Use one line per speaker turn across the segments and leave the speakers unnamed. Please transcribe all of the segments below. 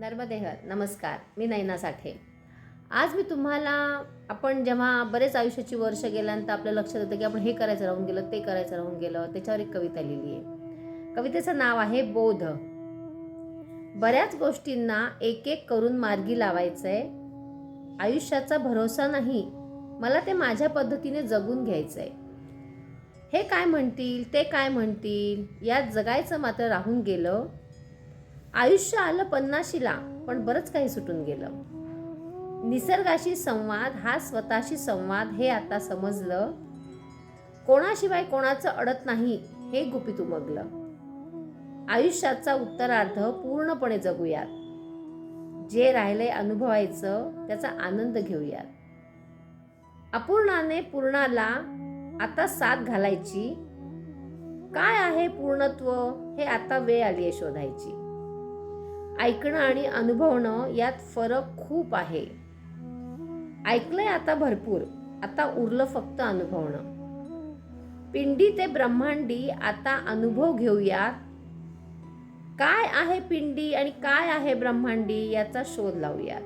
नर्मदेहर नमस्कार मी नैना साठे. आज मी तुम्हाला आपण जेव्हा बरेच आयुष्याची वर्ष गेल्यानंतर आपल्या लक्षात येतं की आपण हे करायचं राहून गेलं ते करायचं राहून गेलं त्याच्यावर एक कविता लिहिली आहे. कवितेचं नाव आहे बोध. बऱ्याच गोष्टींना एक एक करून मार्गी लावायचं आहे आयुष्याचा भरोसा नाही. मला ते माझ्या पद्धतीने जगून घ्यायचं आहे हे काय म्हणतील ते काय म्हणतील यात जगायचं मात्र राहून गेलं. आयुष्य आलं पन्नाशीला पण बरंच काही सुटून गेलं. निसर्गाशी संवाद हा स्वतःशी संवाद हे आता समजलं. कोणाशिवाय कोणाचं अडत नाही हे गुपित उमगलं. आयुष्याचा उत्तरार्ध पूर्णपणे जगूयात. जे राहिले अनुभवायचं त्याचा आनंद घेऊयात. अपूर्णाने पूर्णाला आता साथ घालायची. काय आहे पूर्णत्व? हे आता वेळ आली आहे शोधायची. ऐकणं आणि अनुभवणं यात फरक खूप आहे. ऐकलंय आता भरपूर. आता उरलं फक्त अनुभवणं. पिंडी ते ब्रह्मांडी आता अनुभव घेऊयात काय आहे पिंडी आणि काय आहे ब्रह्मांडी याचा शोध लावूयात.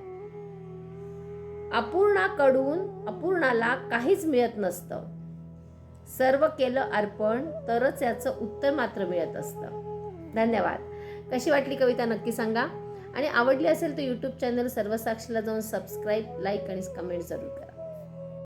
अपूर्णाकडून अपूर्णाला काहीच मिळत नसतं. सर्व केलं अर्पण तरच याचं उत्तर मात्र मिळत असतं. धन्यवाद. कशी वाटली कविता नक्की सांगा. आणि आवडली असेल तर यूट्यूब चॅनल सर्वसाक्षीला जाऊन सबस्क्राईब लाईक आणि कमेंट जरूर करा.